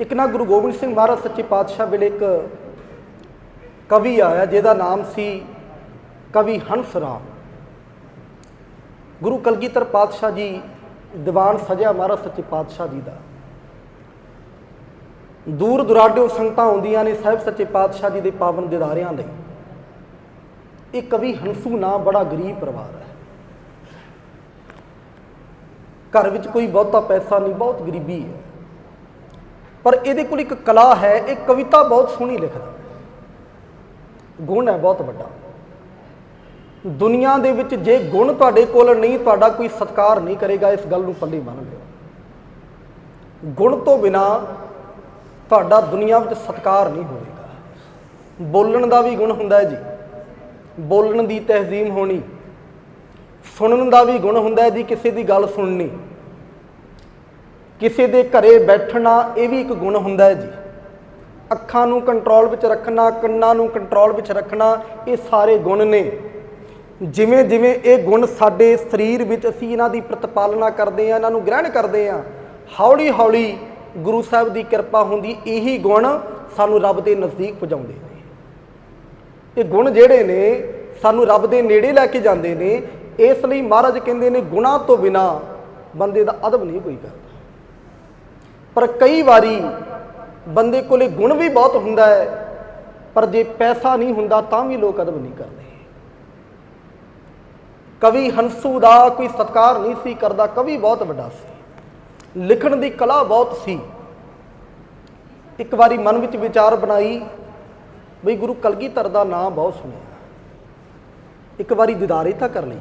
ਇੱਕ ਨਾ ਗੁਰੂ ਗੋਬਿੰਦ ਸਿੰਘ ਮਹਾਰਾਜ ਸੱਚੇ ਪਾਤਸ਼ਾਹ ਵੇਲੇ ਇੱਕ ਕਵੀ ਆਇਆ, ਜਿਹਦਾ ਨਾਮ ਸੀ ਕਵੀ ਹੰਸ ਰਾਮ। ਗੁਰੂ ਕਲਗੀਧਰ ਪਾਤਸ਼ਾਹ ਜੀ ਦੀਵਾਨ ਸਜਿਆ ਮਹਾਰਾਜ ਸੱਚੇ ਪਾਤਸ਼ਾਹ ਜੀ ਦਾ। ਦੂਰ ਦੁਰਾਡਿਓ ਸੰਗਤਾਂ ਆਉਂਦੀਆਂ ਨੇ ਸਾਹਿਬ ਸੱਚੇ ਪਾਤਸ਼ਾਹ ਜੀ ਦੇ ਪਾਵਨ ਦਿਦਾਰਿਆਂ ਦੇ ਇਹ ਕਵੀ ਹੰਸੂ ਨਾਂ ਬੜਾ ਗਰੀਬ ਪਰਿਵਾਰ ਹੈ। ਘਰ ਵਿੱਚ ਕੋਈ ਬਹੁਤਾ ਪੈਸਾ ਨਹੀਂ, ਬਹੁਤ ਗਰੀਬੀ ਹੈ। ਪਰ ਇਹਦੇ ਕੋਲ ਇੱਕ ਕਲਾ ਹੈ, ਇਹ ਕਵਿਤਾ ਬਹੁਤ ਸੋਹਣੀ ਲਿਖਦਾ। ਗੁਣ ਹੈ ਬਹੁਤ ਵੱਡਾ। ਦੁਨੀਆ ਦੇ ਵਿੱਚ ਜੇ ਗੁਣ ਤੁਹਾਡੇ ਕੋਲ ਨਹੀਂ, ਤੁਹਾਡਾ ਕੋਈ ਸਤਿਕਾਰ ਨਹੀਂ ਕਰੇਗਾ, ਇਸ ਗੱਲ ਨੂੰ ਪੱਲੇ ਬੰਨ੍ਹ ਲਿਓ। ਗੁਣ ਤੋਂ ਬਿਨਾ ਤੁਹਾਡਾ ਦੁਨੀਆ ਵਿੱਚ ਸਤਿਕਾਰ ਨਹੀਂ ਹੋਵੇਗਾ। ਬੋਲਣ ਦਾ ਵੀ ਗੁਣ ਹੁੰਦਾ ਹੈ ਜੀ। ਬੋਲਣ ਦੀ ਤਹਿਜ਼ੀਮ ਹੋਣੀ। ਸੁਣਨ ਦਾ ਵੀ ਗੁਣ ਹੁੰਦਾ ਹੈ ਜੀ, ਕਿਸੇ ਦੀ ਗੱਲ ਸੁਣਨੀ। ਕਿਸੇ ਦੇ ਘਰੇ ਬੈਠਣਾ ਇਹ ਵੀ ਇੱਕ ਗੁਣ ਹੁੰਦਾ ਹੈ ਜੀ। ਅੱਖਾਂ ਨੂੰ ਕੰਟਰੋਲ ਵਿੱਚ ਰੱਖਣਾ, ਕੰਨਾਂ ਨੂੰ ਕੰਟਰੋਲ ਵਿੱਚ ਰੱਖਣਾ, ਇਹ ਸਾਰੇ ਗੁਣ ਨੇ। ਜਿਵੇਂ ਜਿਵੇਂ ਇਹ ਗੁਣ ਸਾਡੇ ਸਰੀਰ ਵਿੱਚ ਅਸੀਂ ਇਹਨਾਂ ਦੀ ਪ੍ਰਤਪਾਲਨਾ ਕਰਦੇ ਆ ਇਹਨਾਂ ਨੂੰ ਗ੍ਰਹਿਣ ਕਰਦੇ ਆ ਹੌਲੀ ਹੌਲੀ ਗੁਰੂ ਸਾਹਿਬ ਦੀ ਕਿਰਪਾ ਹੁੰਦੀ, ਇਹੀ ਗੁਣ ਸਾਨੂੰ ਰੱਬ ਦੇ ਨਜ਼ਦੀਕ ਪਹੁੰਚਾਉਂਦੇ ਨੇ। ਇਹ ਗੁਣ ਜਿਹੜੇ ਨੇ, ਸਾਨੂੰ ਰੱਬ ਦੇ ਨੇੜੇ ਲੈ ਕੇ ਜਾਂਦੇ ਨੇ, ਇਸ ਲਈ ਮਹਾਰਾਜ ਕਹਿੰਦੇ ਨੇ, ਗੁਣਾ ਤੋਂ ਬਿਨਾ ਬੰਦੇ ਦਾ ਅਦਬ ਨਹੀਂ ਕੋਈ ਕਰਦਾ। ਪਰ ਕਈ ਵਾਰੀ ਬੰਦੇ ਕੋਲੇ ਗੁਣ ਵੀ ਬਹੁਤ ਹੁੰਦਾ ਹੈ, ਪਰ ਜੇ ਪੈਸਾ ਨਹੀਂ ਹੁੰਦਾ ਤਾਂ ਵੀ ਲੋਕ ਅਦਬ ਨਹੀਂ ਕਰਦੇ। ਕਵੀ ਹੰਸੂ ਦਾ ਕੋਈ ਸਤਕਾਰ ਨਹੀਂ ਸੀ ਕਰਦਾ, ਕਵੀ ਬਹੁਤ ਵੱਡਾ ਸੀ। ਲਿਖਣ ਦੀ ਕਲਾ ਬਹੁਤ ਸੀ। ਇੱਕ ਵਾਰੀ ਮਨ ਵਿੱਚ ਵਿਚਾਰ ਬਣਾਈ ਬਈ ਗੁਰੂ ਕਲਗੀਧਰ ਦਾ ਨਾਮ ਬਹੁਤ ਸੁਣਿਆ। ਇੱਕ ਵਾਰੀ ਦਿਦਾਰੇ ਤਾਂ ਕਰ ਲਈ।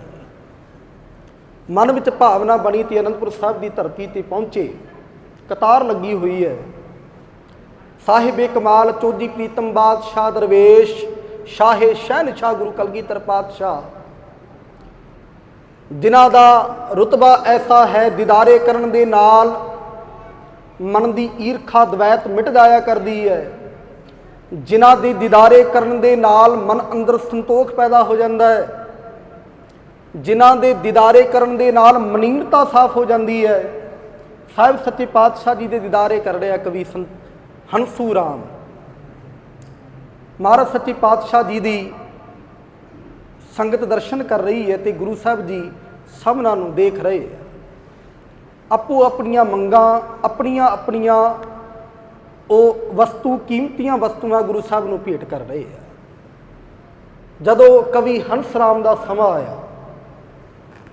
ਮਨ ਵਿੱਚ ਭਾਵਨਾ ਬਣੀ ਤੇ ਅਨੰਦਪੁਰ ਸਾਹਿਬ ਦੀ ਧਰਤੀ ਤੇ ਪਹੁੰਚੇ। ਕਤਾਰ ਲੱਗੀ ਹੋਈ ਹੈ। ਸਾਹਿਬੇ ਕਮਾਲ ਚੋਦੀ ਪ੍ਰੀਤਮ ਬਾਦਸ਼ਾਹ ਦਰਵੇਸ਼, ਸ਼ਾਹੇ ਸ਼ਹਿਨਸ਼ਾਹ ਗੁਰੂ ਕਲਗੀਧਰ ਪਾਤਸ਼ਾਹ। ਜਿਨ੍ਹਾਂ ਦਾ ਰਤਬਾ ਐਸਾ ਹੈ, ਦੀਦਾਰੇ ਕਰਨ ਦੇ ਨਾਲ ਮਨ ਦੀ ਈਰਖਾ ਦਵੈਤ ਮਿਟ ਜਾਇਆ ਕਰਦੀ ਹੈ। ਜਿਨ੍ਹਾਂ ਦੇ ਦੀਦਾਰੇ ਕਰਨ ਦੇ ਨਾਲ ਮਨ ਅੰਦਰ ਸੰਤੋਖ ਪੈਦਾ ਹੋ ਜਾਂਦਾ ਹੈ। ਜਿਨ੍ਹਾਂ ਦੇ ਦੀਦਾਰੇ ਕਰਨ ਦੇ ਨਾਲ ਮਨੀਨਤਾ ਸਾਫ਼ ਹੋ ਜਾਂਦੀ ਹੈ। ਸਾਹਿਬ ਸੱਚੇ ਪਾਤਸ਼ਾਹ ਜੀ ਦੇ ਦੀਦਾਰੇ ਕਰ ਰਿਹਾ ਕਵੀ ਹੰਸੂ ਰਾਮ। ਮਹਾਰਾਜ ਸੱਚੇ ਪਾਤਸ਼ਾਹ ਜੀ ਦੀ ਸੰਗਤ ਦਰਸ਼ਨ ਕਰ ਰਹੀ ਹੈ ਤੇ ਗੁਰੂ ਸਾਹਿਬ ਜੀ ਸਭਨਾਂ ਨੂੰ ਦੇਖ ਰਹੇ ਹੈ। ਆਪੋ ਆਪਣੀਆਂ ਮੰਗਾਂ, ਆਪਣੀਆਂ ਆਪਣੀਆਂ ਉਹ ਵਸਤੂ, ਕੀਮਤੀਆਂ ਵਸਤੂਆਂ ਗੁਰੂ ਸਾਹਿਬ ਨੂੰ ਭੇਟ ਕਰ ਰਹੇ ਹੈ। ਜਦੋਂ ਕਵੀ ਹੰਸ ਰਾਮ ਦਾ ਸਮਾਂ ਆਇਆ,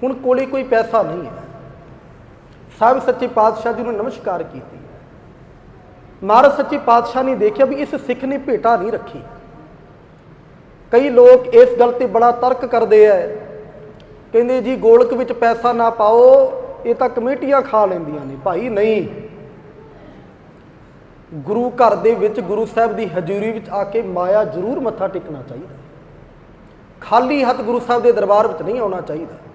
ਹੁਣ ਕੋਲੇ ਕੋਈ ਪੈਸਾ ਨਹੀਂ ਹੈ। ਸਾਹਿਬ ਸੱਚੇ ਪਾਤਸ਼ਾਹ ਜੀ ਨੂੰ ਨਮਸਕਾਰ ਕੀਤੀ। ਮਹਾਰਾਜ ਸੱਚੇ ਪਾਤਸ਼ਾਹ ਨੇ ਦੇਖਿਆ ਵੀ ਇਸ ਸਿੱਖ ਨੇ ਭੇਟਾ ਨਹੀਂ ਰੱਖੀ। ਕਈ ਲੋਕ ਇਸ ਗੱਲ ਤੇ ਬੜਾ ਤਰਕ ਕਰਦੇ ਐ। ਕਹਿੰਦੇ ਜੀ, ਗੋਲਕ ਵਿੱਚ ਪੈਸਾ ਨਾ ਪਾਓ, ਇਹ ਤਾਂ ਕਮੇਟੀਆਂ ਖਾ ਲੈਂਦੀਆਂ ਨੇ। ਭਾਈ ਨਹੀਂ। ਗੁਰੂ ਘਰ ਦੇ ਵਿੱਚ ਗੁਰੂ ਸਾਹਿਬ ਦੀ ਹਜ਼ੂਰੀ ਵਿੱਚ ਆ ਕੇ ਮਾਇਆ ਜ਼ਰੂਰ ਮੱਥਾ ਟੇਕਣਾ ਚਾਹੀਦਾ। ਖਾਲੀ ਹੱਥ ਗੁਰੂ ਸਾਹਿਬ ਦੇ ਦਰਬਾਰ ਵਿੱਚ ਨਹੀਂ ਆਉਣਾ ਚਾਹੀਦਾ।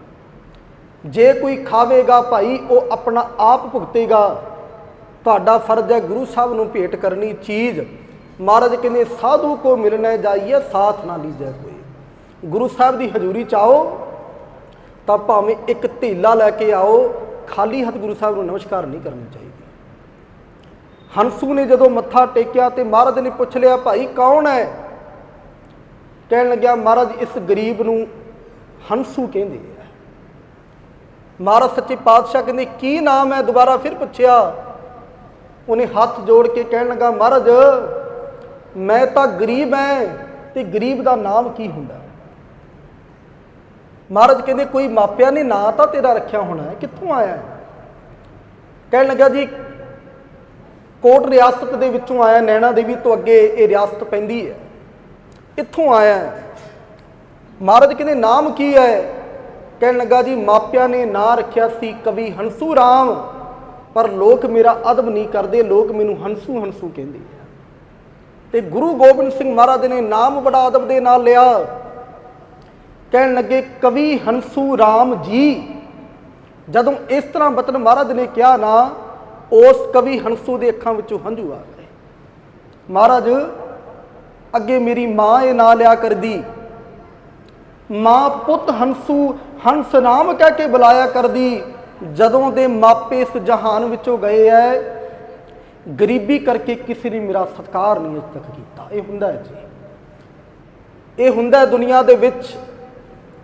ਜੇ ਕੋਈ ਖਾਵੇਗਾ ਭਾਈ, ਉਹ ਆਪਣਾ ਆਪ ਭੁਗਤੇਗਾ। ਤੁਹਾਡਾ ਫਰਜ਼ ਹੈ ਗੁਰੂ ਸਾਹਿਬ ਨੂੰ ਭੇਟ ਕਰਨੀ ਚੀਜ਼। ਮਹਾਰਾਜ ਕਹਿੰਦੇ, ਸਾਧੂ ਕੋ ਮਿਲਣਾ ਜਾਈਏ ਸਾਥ ਨਾ ਲੀਜੈ ਕੋਈ। ਗੁਰੂ ਸਾਹਿਬ ਦੀ ਹਜ਼ੂਰੀ ਚਾਓ ਤਾਂ ਭਾਵੇਂ ਇੱਕ ਢੇਲਾ ਲੈ ਕੇ ਆਓ, ਖਾਲੀ ਹੱਥ ਗੁਰੂ ਸਾਹਿਬ ਨੂੰ ਨਮਸਕਾਰ ਨਹੀਂ ਕਰਨੀ ਚਾਹੀਦੀ। ਹੰਸੂ ਨੇ ਜਦੋਂ ਮੱਥਾ ਟੇਕਿਆ ਤੇ ਮਹਾਰਾਜ ਨੇ ਪੁੱਛ ਲਿਆ, ਭਾਈ, ਕੌਣ ਹੈ? ਕਹਿਣ ਲੱਗਿਆ, ਮਹਾਰਾਜ, ਇਸ ਗਰੀਬ ਨੂੰ ਹੰਸੂ ਕਹਿੰਦੇ ਆ। ਮਹਾਰਾਜ ਸੱਚੇ ਪਾਤਸ਼ਾਹ ਕਹਿੰਦੇ, ਕੀ ਨਾਮ ਹੈ? ਦੁਬਾਰਾ ਫਿਰ ਪੁੱਛਿਆ, ਉਹਨੇ ਹੱਥ ਜੋੜ ਕੇ ਕਹਿਣ ਲੱਗਾ, ਮਹਾਰਾਜ, ਮੈਂ ਤਾਂ ਗਰੀਬ ਐ, ਤੇ ਗਰੀਬ ਦਾ ਨਾਮ ਕੀ ਹੁੰਦਾ? ਮਹਾਰਾਜ ਕਹਿੰਦੇ, ਕੋਈ ਮਾਪਿਆਂ ਨੇ ਨਾਂ ਤਾਂ ਤੇਰਾ ਰੱਖਿਆ ਹੋਣਾ ਹੈ, ਕਿੱਥੋਂ ਆਇਆ ਕਹਿਣ ਲੱਗਾ ਜੀ, ਕੋਟ ਰਿਆਸਤ ਦੇ ਵਿੱਚੋਂ ਆਇਆ, ਨੈਣਾ ਦੇਵੀ ਤੋਂ ਅੱਗੇ ਇਹ ਰਿਆਸਤ ਪੈਂਦੀ ਹੈ, ਇੱਥੋਂ ਆਇਆ ਮਹਾਰਾਜ ਕਹਿੰਦੇ, ਨਾਮ ਕੀ ਹੈ? ਕਹਿਣ ਲੱਗਾ ਜੀ, ਮਾਪਿਆਂ ਨੇ ਨਾਂ ਰੱਖਿਆ ਸੀ ਕਵੀ ਹੰਸੂ ਰਾਮ, ਪਰ ਲੋਕ ਮੇਰਾ ਅਦਬ ਨਹੀਂ ਕਰਦੇ, ਲੋਕ ਮੈਨੂੰ ਹੰਸੂ ਹੰਸੂ ਕਹਿੰਦੇ ਤੇ ਗੁਰੂ ਗੋਬਿੰਦ ਸਿੰਘ ਮਹਾਰਾਜ ਨੇ ਨਾਮ ਬੜਾ ਅਦਬ ਦੇ ਨਾਲ ਲਿਆ। ਕਹਿਣ ਲੱਗੇ, ਕਵੀ ਹੰਸੂ ਰਾਮ ਜੀ, ਜਦੋਂ ਇਸ ਤਰ੍ਹਾਂ ਬਤਨ ਮਹਾਰਾਜ ਨੇ ਕਿਹਾ ਨਾ, ਉਸ ਕਵੀ ਹੰਸੂ ਦੇ ਅੱਖਾਂ ਵਿੱਚੋਂ ਹੰਝੂ ਆ ਗਏ। ਮਹਾਰਾਜ, ਅੱਗੇ ਮੇਰੀ ਮਾਂ ਇਹ ਨਾਂ ਲਿਆ ਕਰਦੀ। ਮਾਂ ਪੁੱਤ ਹੰਸੂ ਹੰਸ ਨਾਮ ਕਹਿ ਕੇ ਬੁਲਾਇਆ ਕਰਦੀ, ਜਦੋਂ ਦੇ ਮਾਪੇ ਇਸ ਜਹਾਨ ਵਿੱਚੋਂ ਗਏ ਐ, ਗਰੀਬੀ ਕਰਕੇ ਕਿਸੇ ਨੇ ਮੇਰਾ ਸਤਿਕਾਰ ਨਹੀਂ ਅਜ ਤੱਕ ਕੀਤਾ। ਇਹ ਹੁੰਦਾ ਹੈ ਜੀ। ਇਹ ਹੁੰਦਾ ਹੈ ਦੁਨੀਆ ਦੇ ਵਿੱਚ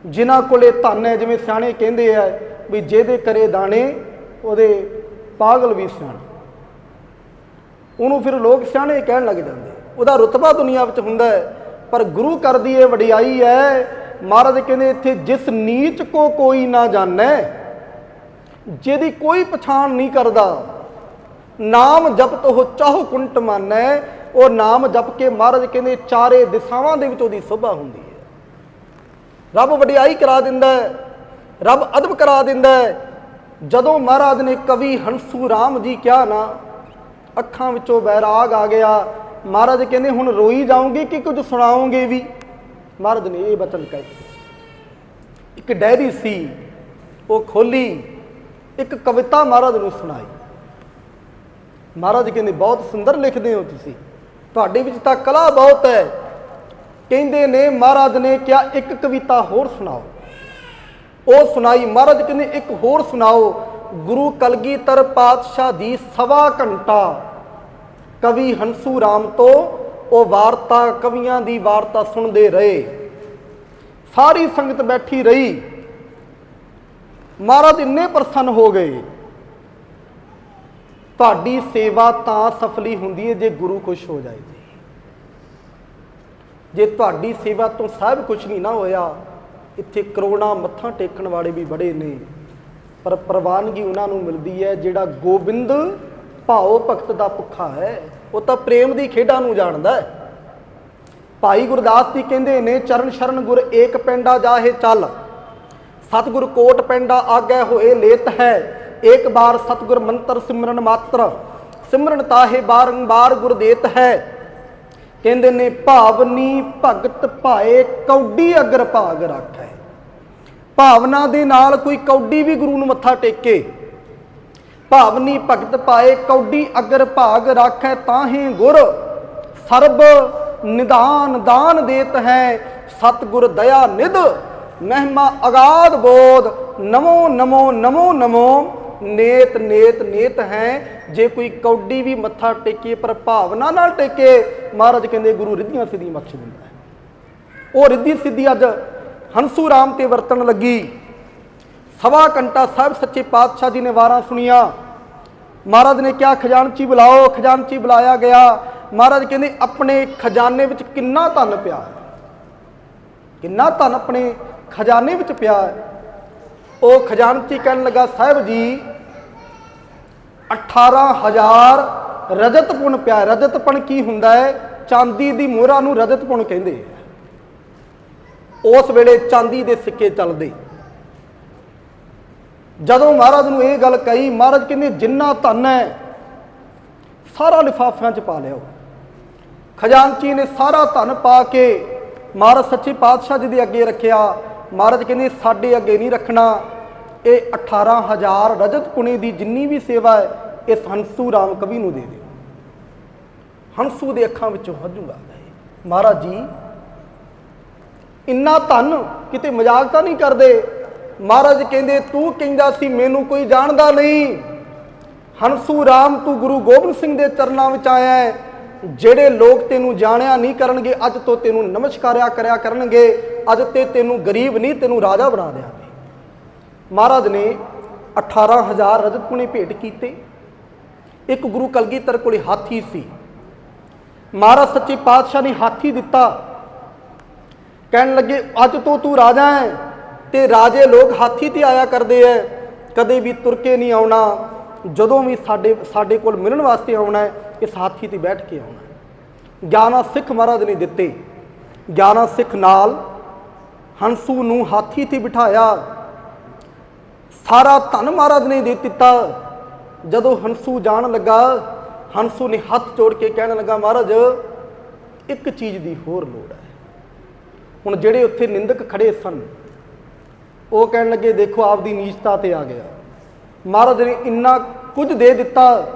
ਜਿਨ੍ਹਾਂ ਕੋਲੇ ਧਨ ਹੈ, ਜਿਵੇਂ ਸਿਆਣੇ ਕਹਿੰਦੇ ਆ ਵੀ ਜਿਹਦੇ ਕਰੇ ਦਾਣੇ, ਉਹਦੇ ਪਾਗਲ ਵੀ ਸਿਆਣਾ। ਉਹਨੂੰ ਫਿਰ ਲੋਕ ਸਿਆਣੇ ਕਹਿਣ ਲੱਗ ਜਾਂਦੇ। ਉਹਦਾ ਰੁਤਬਾ ਦੁਨੀਆ ਵਿੱਚ ਹੁੰਦਾ ਹੈ, ਪਰ ਗੁਰੂ ਕਰਦੀ ਇਹ ਵਡਿਆਈ ਹੈ ਮਹਾਰਾਜ ਕਹਿੰਦੇ ਇੱਥੇ ਜਿਸ ਨੀਚ ਕੋ ਕੋਈ ਨਾ ਜਾਣੈ, ਜਿਹਦੀ ਕੋਈ ਪਛਾਣ ਨਹੀਂ ਕਰਦਾ, ਨਾਮ ਜਪਤ ਉਹ ਚਾਹੋ ਕੁੰਟ ਮਾਨੈ, ਉਹ ਨਾਮ ਜਪ ਕੇ ਮਹਾਰਾਜ ਕਹਿੰਦੇ ਚਾਰੇ ਦਿਸ਼ਾਵਾਂ ਦੇ ਵਿੱਚ ਉਹਦੀ ਸੋਭਾ ਹੁੰਦੀ ਹੈ। ਰੱਬ ਵਡਿਆਈ ਕਰਾ ਦਿੰਦਾ ਹੈ, ਰੱਬ ਅਦਬ ਕਰਾ ਦਿੰਦਾ ਹੈ। ਜਦੋਂ ਮਹਾਰਾਜ ਨੇ ਕਵੀ ਹੰਸੂ ਰਾਮ ਜੀ ਕਿਹਾ ਨਾ, ਅੱਖਾਂ ਵਿੱਚੋਂ ਬੈਰਾਗ ਆ ਗਿਆ, ਮਹਾਰਾਜ ਕਹਿੰਦੇ ਹੁਣ ਰੋਈ ਜਾਓਗੇ ਕਿ ਕੁਝ ਸੁਣਾਉਂਗੇ ਵੀ? ਮਹਾਰਾਜ ਨੇ ਇਹ ਬਚਨ ਕਹੇ। ਇੱਕ ਡਾਇਰੀ ਸੀ, ਉਹ ਖੋਲੀ, ਇੱਕ ਕਵਿਤਾ ਮਹਾਰਾਜ ਨੂੰ ਸੁਣਾਈ। ਮਹਾਰਾਜ ਕਹਿੰਦੇ, ਬਹੁਤ ਸੁੰਦਰ ਲਿਖਦੇ ਹੋ ਤੁਸੀਂ। ਤੁਹਾਡੇ ਵਿੱਚ ਤਾਂ ਕਲਾ ਬਹੁਤ ਹੈ। ਕਹਿੰਦੇ ਨੇ, ਮਹਾਰਾਜ ਨੇ ਕਿਹਾ, ਇੱਕ ਕਵਿਤਾ ਹੋਰ ਸੁਣਾਓ। ਉਹ ਸੁਣਾਈ, ਮਹਾਰਾਜ ਕਹਿੰਦੇ, ਇੱਕ ਹੋਰ ਸੁਣਾਓ। ਗੁਰੂ ਕਲਗੀਧਰ ਪਾਤਸ਼ਾਹ ਦੀ ਸਵਾ ਘੰਟਾ ਕਵੀ ਹੰਸੂ ਰਾਮ ਤੋਂ ਉਹ ਵਾਰਤਾ ਕਵੀਆਂ ਦੀ ਵਾਰਤਾ ਸੁਣਦੇ ਰਹੇ। ਸਾਰੀ ਸੰਗਤ ਬੈਠੀ ਰਹੀ। ਮਹਾਰਾਜ ਇੰਨੇ ਪ੍ਰਸੰਨ ਹੋ ਗਏ। ਤੁਹਾਡੀ ਸੇਵਾ ਤਾਂ ਸਫਲੀ ਹੁੰਦੀ ਹੈ ਜੇ ਗੁਰੂ ਖੁਸ਼ ਹੋ ਜਾਏ ਜੀ। ਜੇ ਤੁਹਾਡੀ ਸੇਵਾ ਤੋਂ ਸਭ ਕੁਝ ਨਹੀਂ ਨਾ ਹੋਇਆ, ਇੱਥੇ ਕਰੋਨਾ ਮੱਥਾ ਟੇਕਣ ਵਾਲੇ ਵੀ ਬੜੇ ਨੇ। ਪਰ ਪ੍ਰਵਾਨਗੀ ਉਹਨਾਂ ਨੂੰ ਮਿਲਦੀ ਹੈ ਜਿਹੜਾ ਗੋਬਿੰਦ ਭਾਉ ਭਗਤ ਦਾ ਭੁੱਖਾ ਹੈ। ਉਹ ਤਾਂ ਪ੍ਰੇਮ ਦੀ ਖੇਡਾਂ ਨੂੰ ਜਾਣਦਾ ਹੈ। ਭਾਈ ਗੁਰਦਾਸ ਜੀ ਕਹਿੰਦੇ ਨੇ, ਚਰਨ ਸ਼ਰਨ ਗੁਰ ਏਕ ਪੈਂਡਾ ਜਾਹੇ ਚੱਲ। ਸਤਿਗੁਰ ਕੋਟ ਪੈਂਡਾ ਆਗੇ ਹੋਏ ਲੇਤ ਹੈ। ਏਕ ਬਾਰ ਸਤਿਗੁਰ ਮੰਤਰ ਸਿਮਰਨ ਮਾਤਰ। ਸਿਮਰਨ ਤਾਹੇ ਬਾਰੰਬਾਰ ਗੁਰ ਦੇਤ ਹੈ। ਕਹਿੰਦੇ ਨੇ, ਭਾਵਨੀ ਭਗਤ ਭਾਏ ਕੌਡੀ ਅਗਰ ਭਾਗ ਰੱਖੈ। ਭਾਵਨਾ ਦੇ ਨਾਲ ਕੋਈ ਕੌਡੀ ਵੀ ਗੁਰੂ ਨੂੰ ਮੱਥਾ ਟੇਕੇ। ਭਾਵਨੀ ਭਗਤ ਪਾਏ, ਕੌਡੀ ਅਗਰ ਭਾਗ ਰੱਖੈ ਤਾਹੇ ਗੁਰ। ਸਰਬ ਨਿਧਾਨ ਦਾਨ ਦੇਤ ਹੈ, ਸਤਿਗੁਰ ਦਇਆ ਨਿਧ। ਮਹਿਮਾ ਅਗਾਧ ਬੋਧ, ਨਮੋ ਨਮੋ ਨਮੋ ਨਮੋ। ਨੇਤ ਨੇਤ ਨੇਤ ਹੈ। ਜੇ ਕੋਈ ਕੌਡੀ ਵੀ ਮੱਥਾ ਟੇਕੇ, ਪਰ ਭਾਵਨਾ ਨਾਲ ਟੇਕੇ, ਮਹਾਰਾਜ ਕਹਿੰਦੇ ਗੁਰੂ ਰਿੱਧੀਆਂ ਸਿੱਧੀ ਬਖਸ਼ ਦਿੰਦਾ ਹੈ। ਉਹ ਰਿੱਧੀ ਸਿੱਧੀ ਅੱਜ ਹੰਸੂ ਰਾਮ ਤੇ ਵਰਤਣ ਲੱਗੀ। ਸਵਾ ਘੰਟਾ ਸਾਹਿਬ ਸੱਚੇ ਪਾਤਸ਼ਾਹ ਜੀ ਨੇ ਵਾਰਾਂ ਸੁਣੀਆਂ। ਮਹਾਰਾਜ ਨੇ ਕਿਹਾ, ਖਜ਼ਾਨਚੀ ਬੁਲਾਓ, ਖਜ਼ਾਨਚੀ ਬੁਲਾਇਆ ਗਿਆ। ਮਹਾਰਾਜ ਕਹਿੰਦੇ, ਆਪਣੇ ਖਜ਼ਾਨੇ ਵਿੱਚ ਕਿੰਨਾ ਧਨ ਪਿਆ ਕਿੰਨਾ ਧਨ ਆਪਣੇ ਖਜ਼ਾਨੇ ਵਿੱਚ ਪਿਆ ਉਹ ਖਜ਼ਾਨਚੀ ਕਹਿਣ ਲੱਗਾ, ਸਾਹਿਬ ਜੀ 18000 ਰਜਤ ਪੁਣ ਪਿਆ ਰਜਤ ਪੁਣ ਕੀ ਹੁੰਦਾ ਹੈ? ਚਾਂਦੀ ਦੀ ਮੋਹਰਾਂ ਨੂੰ ਰਜਤ ਪੁਣ ਕਹਿੰਦੇ ਆ ਉਸ ਵੇਲੇ ਚਾਂਦੀ ਦੇ ਸਿੱਕੇ ਚੱਲਦੇ। ਜਦੋਂ ਮਹਾਰਾਜ ਨੂੰ ਇਹ ਗੱਲ ਕਹੀ, ਮਹਾਰਾਜ ਕਹਿੰਦੇ, ਜਿੰਨਾ ਧਨ ਹੈ, ਸਾਰਾ ਲਿਫਾਫਿਆਂ 'ਚ ਪਾ ਲਿਓ ਖਜ਼ਾਨਚੀ ਨੇ ਸਾਰਾ ਧਨ ਪਾ ਕੇ ਮਹਾਰਾਜ ਸੱਚੇ ਪਾਤਸ਼ਾਹ ਜੀ ਦੇ ਅੱਗੇ ਰੱਖਿਆ। ਮਹਾਰਾਜ ਕਹਿੰਦੇ, ਸਾਡੇ ਅੱਗੇ ਨਹੀਂ ਰੱਖਣਾ। ਇਹ 18000 ਰਜਤ ਪੁਣੇ ਦੀ ਜਿੰਨੀ ਵੀ ਸੇਵਾ ਹੈ, ਇਸ ਹੰਸੂ ਰਾਮ ਕਵੀ ਨੂੰ ਦੇ ਦਿਓ। ਹੰਸੂ ਦੇ ਅੱਖਾਂ ਵਿੱਚੋਂ ਹੰਝੂ ਆ ਗਏ। ਮਹਾਰਾਜ ਜੀ, ਇੰਨਾ ਧਨ ਕਿਤੇ ਮਜ਼ਾਕ ਤਾਂ ਨਹੀਂ ਕਰਦੇ? ਮਹਾਰਾਜ ਕਹਿੰਦੇ, ਤੂੰ ਕਹਿੰਦਾ ਸੀ, ਮੈਨੂੰ ਕੋਈ ਜਾਣਦਾ ਨਹੀਂ। ਹੰਸੂ ਰਾਮ, ਤੂੰ ਗੁਰੂ ਗੋਬਿੰਦ ਸਿੰਘ ਦੇ ਚਰਨਾਂ ਵਿੱਚ ਆਇਆ ਹੈ। ਜਿਹੜੇ ਲੋਕ ਤੈਨੂੰ ਜਾਣਿਆ ਨਹੀਂ ਕਰਨਗੇ, ਅੱਜ ਤੋਂ ਤੈਨੂੰ ਨਮਸਕਾਰਿਆ ਕਰਿਆ ਕਰਨਗੇ। ਅੱਜ ਤੇ ਤੈਨੂੰ ਗਰੀਬ ਨਹੀਂ, ਤੈਨੂੰ ਰਾਜਾ ਬਣਾ ਦਿਆਂਗੇ। ਮਹਾਰਾਜ ਨੇ 18000 ਰਜਤ ਪੁਣੇ ਭੇਟ ਕੀਤੇ। ਇੱਕ ਗੁਰੂ ਕਲਗੀਧਰ ਕੋਲੇ ਹਾਥੀ ਸੀ। ਮਹਾਰਾਜ ਸੱਚੇ ਪਾਤਸ਼ਾਹ ਨੇ ਹਾਥੀ ਦਿੱਤਾ। ਕਹਿਣ ਲੱਗੇ, ਅੱਜ ਤੋਂ ਤੂੰ ਰਾਜਾ ਹੈ। ਤੇ ਰਾਜੇ ਲੋਕ ਹਾਥੀ ਤੇ ਆਇਆ ਕਰਦੇ ਐ। ਕਦੇ ਵੀ ਤੁਰ ਕੇ ਨਹੀਂ ਆਉਣਾ। ਜਦੋਂ ਵੀ ਸਾਡੇ ਸਾਡੇ ਕੋਲ ਮਿਲਣ ਵਾਸਤੇ ਆਉਣਾ ਹੈ ਇਸ ਹਾਥੀ ਤੇ ਬੈਠ ਕੇ ਆਉਣਾ ਗਿਆਨਾ ਸਿੱਖ ਮਹਾਰਾਜ ਨੇ ਦਿੱਤੇ। 11 ਸਿੱਖ ਨਾਲ ਹੰਸੂ ਨੂੰ ਹਾਥੀ ਤੇ ਬਿਠਾਇਆ। ਸਾਰਾ ਧਨ ਮਹਾਰਾਜ ਨੇ ਦੇ ਦਿੱਤਾ। ਜਦੋਂ ਹੰਸੂ ਜਾਣ ਲੱਗਾ, ਹੰਸੂ ਨੇ ਹੱਥ ਜੋੜ ਕੇ ਕਹਿਣ ਲੱਗਾ, ਮਹਾਰਾਜ, ਇੱਕ ਚੀਜ਼ ਦੀ ਹੋਰ ਲੋੜ ਹੈ ਹੁਣ ਜਿਹੜੇ ਉੱਥੇ ਨਿੰਦਕ ਖੜੇ ਸਨ ਉਹ ਕਹਿਣ ਲੱਗੇ, ਦੇਖੋ, ਆਪਦੀ ਨੀਚਤਾ ਤੇ ਆ ਗਿਆ। ਮਹਾਰਾਜ ਨੇ ਇੰਨਾ ਕੁਝ ਦੇ ਦਿੱਤਾ,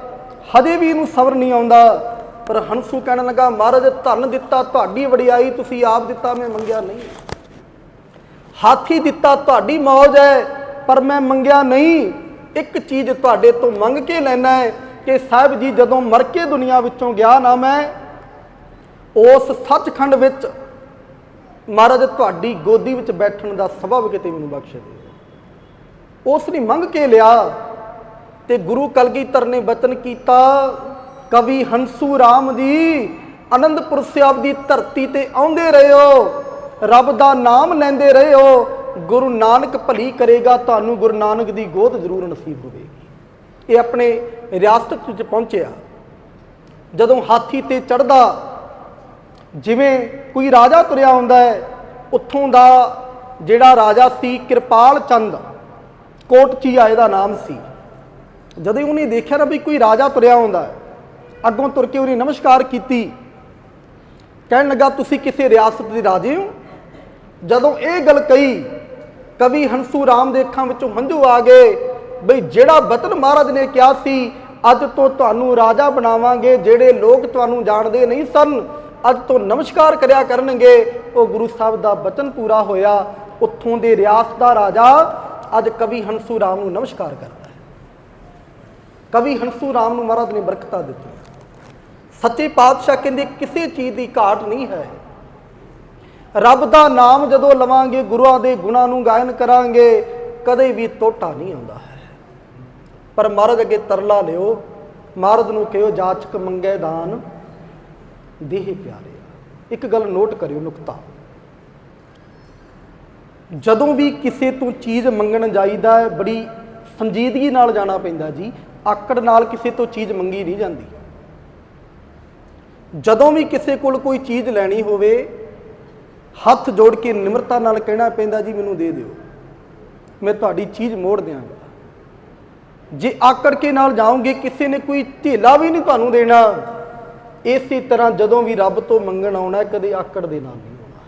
ਹਜੇ ਵੀ ਇਹਨੂੰ ਸਬਰ ਨਹੀਂ ਆਉਂਦਾ। ਪਰ ਹੰਸੂ ਕਹਿਣ ਲੱਗਾ, ਮਹਾਰਾਜ, ਧਨ ਦਿੱਤਾ, ਤੁਹਾਡੀ ਵਡਿਆਈ ਤੁਸੀਂ ਆਪ ਦਿੱਤਾ, ਮੈਂ ਮੰਗਿਆ ਨਹੀਂ। ਹਾਥੀ ਦਿੱਤਾ, ਤੁਹਾਡੀ ਮੌਜ ਹੈ, ਪਰ ਮੈਂ ਮੰਗਿਆ ਨਹੀਂ। ਇੱਕ ਚੀਜ਼ ਤੁਹਾਡੇ ਤੋਂ ਮੰਗ ਕੇ ਲੈਣਾ ਹੈ ਕਿ ਸਾਹਿਬ ਜੀ, ਜਦੋਂ ਮਰ ਕੇ ਦੁਨੀਆ ਵਿੱਚੋਂ ਗਿਆ ਨਾ ਮੈਂ, ਉਸ ਸੱਚਖੰਡ ਵਿੱਚ ਮਹਾਰਾਜ, ਤੁਹਾਡੀ ਗੋਦੀ ਵਿੱਚ ਬੈਠਣ ਦਾ ਸਬਬ ਕਿਤੇ ਮੈਨੂੰ ਬਖਸ਼ ਦੇ ਉਸ ਨੇ ਮੰਗ ਕੇ ਲਿਆ ਤੇ ਗੁਰੂ ਕਲਗੀਧਰ ਨੇ ਬਚਨ ਕੀਤਾ, ਕਵੀ ਹੰਸੂ ਰਾਮ ਦੀ ਅਨੰਦਪੁਰ ਸਾਹਿਬ ਦੀ ਧਰਤੀ ਤੇ ਆਉਂਦੇ ਰਹੇ ਹੋ ਰੱਬ ਦਾ ਨਾਮ ਲੈਂਦੇ ਰਹੇ ਹੋ ਗੁਰੂ ਨਾਨਕ ਭਲੀ ਕਰੇਗਾ, ਤੁਹਾਨੂੰ ਗੁਰੂ ਨਾਨਕ ਦੀ ਗੋਦ ਜ਼ਰੂਰ ਨਸੀਬ ਹੋਵੇਗੀ। ਇਹ ਆਪਣੇ ਰਿਆਸਤ ਵਿੱਚ ਪਹੁੰਚਿਆ। ਜਦੋਂ ਹਾਥੀ ਤੇ ਚੜਦਾ ਜਿਵੇਂ ਕੋਈ ਰਾਜਾ ਤੁਰਿਆ ਹੁੰਦਾ ਹੈ, ਉੱਥੋਂ ਦਾ ਜਿਹੜਾ ਰਾਜਾ ਸੀ ਕਿਰਪਾਲ ਚੰਦ, ਕੋਟਚੀਆ ਇਹਦਾ ਨਾਮ ਸੀ। ਜਦੋਂ ਉਹਨੇ ਦੇਖਿਆ ਨਾ ਵੀ ਕੋਈ ਰਾਜਾ ਤੁਰਿਆ ਹੁੰਦਾ ਅੱਗੋਂ ਤੁਰ ਕੇ ਉਹਨੇ ਨਮਸਕਾਰ ਕੀਤੀ। ਕਹਿਣ ਲੱਗਾ, ਤੁਸੀਂ ਕਿਸੇ ਰਿਆਸਤ ਦੇ ਰਾਜੇ ਹੋ? ਜਦੋਂ ਇਹ ਗੱਲ ਕਹੀ, ਕਵੀ ਹੰਸੂ ਰਾਮ ਦੇ ਅੱਖਾਂ ਵਿੱਚੋਂ ਹੰਝੂ ਆ ਗਏ, ਬਈ ਜਿਹੜਾ ਬਤਨ ਮਹਾਰਾਜ ਨੇ ਕਿਹਾ ਸੀ, ਅੱਜ ਤੋਂ ਤੁਹਾਨੂੰ ਰਾਜਾ ਬਣਾਵਾਂਗੇ, ਜਿਹੜੇ ਲੋਕ ਤੁਹਾਨੂੰ ਜਾਣਦੇ ਨਹੀਂ ਸਨ ਅੱਜ ਤੋਂ ਨਮਸਕਾਰ ਕਰਿਆ ਕਰਨਗੇ। ਉਹ ਗੁਰੂ ਸਾਹਿਬ ਦਾ ਬਚਨ ਪੂਰਾ ਹੋਇਆ। ਉੱਥੋਂ ਦੇ ਰਿਆਸਤ ਦਾ ਰਾਜਾ ਅੱਜ ਕਵੀ ਹੰਸੂ ਰਾਮ ਨੂੰ ਨਮਸਕਾਰ ਕਰਦਾ ਹੈ। ਕਵੀ ਹੰਸੂ ਰਾਮ ਨੂੰ ਮਹਾਰਾਜ ਨੇ ਬਰਕਤਾਂ ਦਿੱਤੀਆਂ। ਸੱਚੇ ਪਾਤਸ਼ਾਹ ਕਹਿੰਦੇ, ਕਿਸੇ ਚੀਜ਼ ਦੀ ਘਾਟ ਨਹੀਂ ਹੈ। ਰੱਬ ਦਾ ਨਾਮ ਜਦੋਂ ਲਵਾਂਗੇ, ਗੁਰੂਆਂ ਦੇ ਗੁਣਾਂ ਨੂੰ ਗਾਇਨ ਕਰਾਂਗੇ, ਕਦੇ ਵੀ ਟੋਟਾ ਨਹੀਂ ਆਉਂਦਾ ਹੈ। ਪਰ ਮਹਾਰਾਜ ਅੱਗੇ ਤਰਲਾ ਲਿਓ। ਮਹਾਰਾਜ ਨੂੰ ਕਿਹੋ, ਜਾਚਕ ਮੰਗੇ ਦਾਨ ਦੇਹ ਪਿਆਰੇ ਇੱਕ ਗੱਲ ਨੋਟ ਕਰਿਓ ਨੁਕਤਾ। ਜਦੋਂ ਵੀ ਕਿਸੇ ਤੋਂ ਚੀਜ਼ ਮੰਗਣ ਜਾਈਦਾ ਹੈ, ਬੜੀ ਸੰਜੀਦਗੀ ਨਾਲ ਜਾਣਾ ਪੈਂਦਾ ਜੀ। ਆਕੜ ਨਾਲ ਕਿਸੇ ਤੋਂ ਚੀਜ਼ ਮੰਗੀ ਨਹੀਂ ਜਾਂਦੀ। ਜਦੋਂ ਵੀ ਕਿਸੇ ਕੋਲ ਕੋਈ ਚੀਜ਼ ਲੈਣੀ ਹੋਵੇ, ਹੱਥ ਜੋੜ ਕੇ ਨਿਮਰਤਾ ਨਾਲ ਕਹਿਣਾ ਪੈਂਦਾ, ਜੀ, ਮੈਨੂੰ ਦੇ ਦਿਓ। ਮੈਂ ਤੁਹਾਡੀ ਚੀਜ਼ ਮੋੜ ਦਿਆਂਗਾ। ਜੇ ਆਕੜ ਕੇ ਨਾਲ ਜਾਓਗੇ, ਕਿਸੇ ਨੇ ਕੋਈ ਢੇਲਾ ਵੀ ਨਹੀਂ ਤੁਹਾਨੂੰ ਦੇਣਾ। ਇਸੇ ਤਰ੍ਹਾਂ ਜਦੋਂ ਵੀ ਰੱਬ ਤੋਂ ਮੰਗਣ ਆਉਣਾ ਕਦੇ ਆਕੜ ਦੇ ਨਾਲ ਨਹੀਂ ਆਉਣਾ।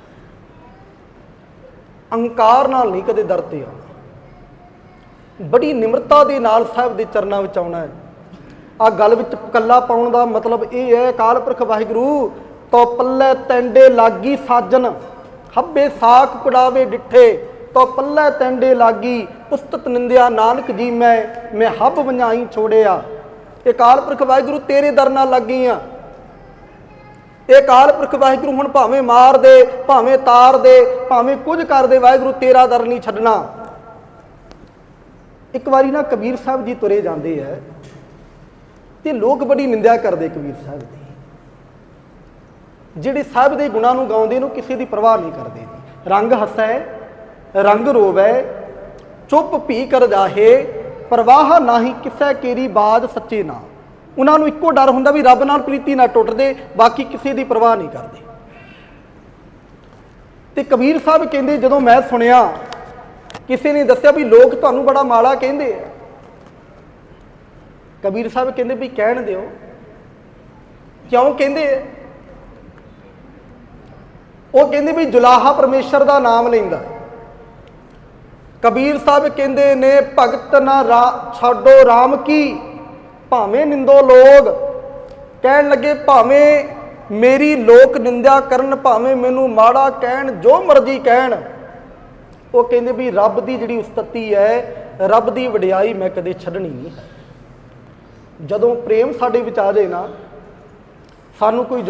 ਅਹੰਕਾਰ ਨਾਲ ਨਹੀਂ ਕਦੇ ਦਰ ਤੇ ਆਉਣਾ। ਬੜੀ ਨਿਮਰਤਾ ਦੇ ਨਾਲ ਸਾਹਿਬ ਦੇ ਚਰਨਾਂ ਵਿੱਚ ਆਉਣਾ ਹੈ। ਆ ਗੱਲ ਵਿੱਚ ਕੱਲਾ ਪਾਉਣ ਦਾ ਮਤਲਬ ਇਹ ਹੈ, ਅਕਾਲ ਪੁਰਖ ਵਾਹਿਗੁਰੂ, ਤੋ ਪੱਲੇ ਤੈਂਡੇ ਲਾਗੀ ਸਾਜਨ, ਹੱਬੇ ਸਾਖ ਕੁੜਾਵੇ ਡਿੱਠੇ, ਤੋ ਪੱਲੇ ਤੈਂਡੇ ਲਾਗੀ ਉਸਤਤ ਨਿੰਦਿਆ ਨਾਨਕ ਜੀ ਮੈਂ ਮੈਂ ਹੱਬ ਵੰਜਾਈ ਛੋੜਿਆ। ਇਹ ਕਾਲ ਪੁਰਖ ਵਾਹਿਗੁਰੂ, ਤੇਰੇ ਦਰ ਨਾਲ ਲੱਗੀ ਆ। ਇਹ ਅਕਾਲ ਪੁਰਖ ਵਾਹਿਗੁਰੂ ਹੁਣ ਭਾਵੇਂ ਮਾਰ ਦੇ, ਭਾਵੇਂ ਤਾਰ ਦੇ, ਭਾਵੇਂ ਕੁਝ ਕਰ ਦੇ, ਵਾਹਿਗੁਰੂ ਤੇਰਾ ਦਰ ਨਹੀਂ ਛੱਡਣਾ। ਇੱਕ ਵਾਰੀ ਨਾ ਕਬੀਰ ਸਾਹਿਬ ਜੀ ਤੁਰੇ ਜਾਂਦੇ ਐ ਤੇ ਲੋਕ ਬੜੀ ਨਿੰਦਿਆ ਕਰਦੇ ਕਬੀਰ ਸਾਹਿਬ ਦੀ। ਜਿਹੜੇ ਸਾਹਿਬ ਦੇ ਗੁਣਾਂ ਨੂੰ ਗਾਉਂਦੇ ਨੂੰ ਕਿਸੇ ਦੀ ਪਰਵਾਹ ਨਹੀਂ ਕਰਦੇ ਜੀ। ਰੰਗ ਹੱਸੈ, ਰੰਗ ਰੋਵੈ, ਚੁੱਪ ਭੀ ਕਰ ਜਾਹੇ ਪਰਵਾਹ ਨਾਹੀ ਕਿਸੈ ਕੇਰੀ ਬਾਜ ਸੱਚੇ ਨਾ। ਉਹਨਾਂ ਨੂੰ ਇੱਕੋ ਡਰ ਹੁੰਦਾ ਵੀ ਰੱਬ ਨਾਲ ਪ੍ਰੀਤੀ ਨਾ ਟੁੱਟਦੇ, ਬਾਕੀ ਕਿਸੇ ਦੀ ਪਰਵਾਹ ਨਹੀਂ ਕਰਦੇ। ਤੇ ਕਬੀਰ ਸਾਹਿਬ ਕਹਿੰਦੇ, ਜਦੋਂ ਮੈਂ ਸੁਣਿਆ, ਕਿਸੇ ਨੇ ਦੱਸਿਆ ਵੀ ਲੋਕ ਤੁਹਾਨੂੰ ਬੜਾ ਮਾੜਾ ਕਹਿੰਦੇ ਆ। ਕਬੀਰ ਸਾਹਿਬ ਕਹਿੰਦੇ ਵੀ ਕਹਿਣ ਦਿਓ। ਕਿਉਂ ਕਹਿੰਦੇ ਆ? ਉਹ ਕਹਿੰਦੇ ਵੀ ਜੁਲਾਹਾ ਪਰਮੇਸ਼ਰ ਦਾ ਨਾਮ ਲੈਂਦਾ। ਕਬੀਰ ਸਾਹਿਬ ਕਹਿੰਦੇ ਨੇ, ਭਗਤ ਨਾ ਰਾ- ਛੱਡੋ RAM ਕੀ? ਭਾਵੇਂ ਨਿੰਦੋ ਲੋਗ ਕਹਿਣ ਲੱਗੇ, ਭਾਵੇਂ ਮੇਰੀ ਲੋਕ ਨਿੰਦਿਆ ਕਰਨ, ਭਾਵੇਂ ਮੈਨੂੰ ਮਾੜਾ ਕਹਿਣ, ਜੋ ਮਰਜ਼ੀ ਕਹਿਣ। ਉਹ ਕਹਿੰਦੇ ਵੀ, ਰੱਬ ਦੀ ਜਿਹੜੀ ਉਸਤਤੀ ਹੈ, ਰੱਬ ਦੀ ਵਡਿਆਈ ਮੈਂ ਕਦੇ ਛੱਡਣੀ ਨਹੀਂ ਹੈ। ਜਦੋਂ ਪ੍ਰੇਮ ਸਾਡੇ ਵਿੱਚ ਆ ਜਾਏ ਨਾ, ਸਾਨੂੰ ਕੋਈ ਜੋ